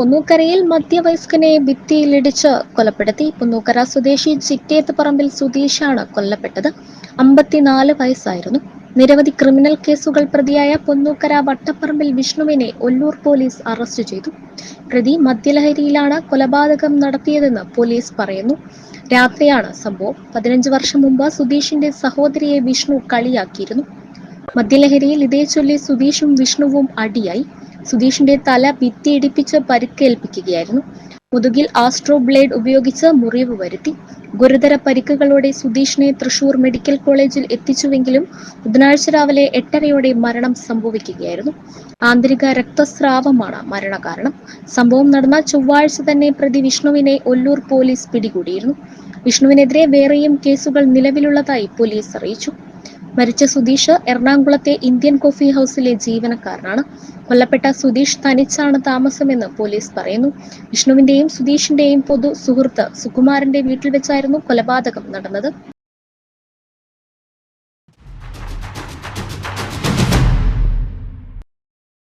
പുന്നൂക്കരയിൽ മധ്യവയസ്കനെ ഭിത്തിയിലിടിച്ച് കൊലപ്പെടുത്തി. പുന്നൂക്കര സ്വദേശി ചിറ്റേത്ത് പറമ്പിൽ സുധീഷാണ് കൊല്ലപ്പെട്ടത്. അമ്പത്തിനാല് വയസ്സായിരുന്നു. നിരവധി ക്രിമിനൽ കേസുകൾ പ്രതിയായ പൊന്നൂക്കര വട്ടപ്പറമ്പിൽ വിഷ്ണുവിനെ ഒല്ലൂർ പോലീസ് അറസ്റ്റ് ചെയ്തു. പ്രതി മദ്യലഹരിയിലാണ് കൊലപാതകം നടത്തിയതെന്ന് പോലീസ് പറയുന്നു. രാത്രിയാണ് സംഭവം. പതിനഞ്ച് വർഷം മുമ്പ് സുധീഷിന്റെ സഹോദരിയെ വിഷ്ണു കളിയാക്കിയിരുന്നു. മദ്യലഹരിയിൽ ഇതേ ചൊല്ലി സുധീഷും വിഷ്ണുവും അടിയായി. സുധീഷിന്റെ തല ഭിത്തിയിടിപ്പിച്ച് പരുക്കേൽപ്പിക്കുകയായിരുന്നു. മുതുകിൽ ആസ്ട്രോ ബ്ലേഡ് ഉപയോഗിച്ച് മുറിവ് വരുത്തി. ഗുരുതര പരിക്കുകളോടെ സുധീഷിനെ തൃശൂർ മെഡിക്കൽ കോളേജിൽ എത്തിച്ചുവെങ്കിലും ബുധനാഴ്ച രാവിലെ എട്ടരയോടെ മരണം സംഭവിക്കുകയായിരുന്നു. ആന്തരിക രക്തസ്രാവമാണ് മരണകാരണം. സംഭവം നടന്ന ചൊവ്വാഴ്ച തന്നെ പ്രതി വിഷ്ണുവിനെ ഒല്ലൂർ പോലീസ് പിടികൂടിയിരുന്നു. വിഷ്ണുവിനെതിരെ വേറെയും കേസുകൾ നിലവിലുള്ളതായി പോലീസ് അറിയിച്ചു. മരിച്ച സുധീഷ് എറണാകുളത്തെ ഇന്ത്യൻ കോഫി ഹൗസിലെ ജീവനക്കാരനാണ്. കൊല്ലപ്പെട്ട സുധീഷ് തനിച്ചാണ് താമസമെന്ന് പോലീസ് പറയുന്നു. വിഷ്ണുവിന്റെയും സുധീഷിന്റെയും പൊതു സുഹൃത്ത് സുകുമാരന്റെ വീട്ടിൽ വെച്ചായിരുന്നു കൊലപാതകം നടന്നത്.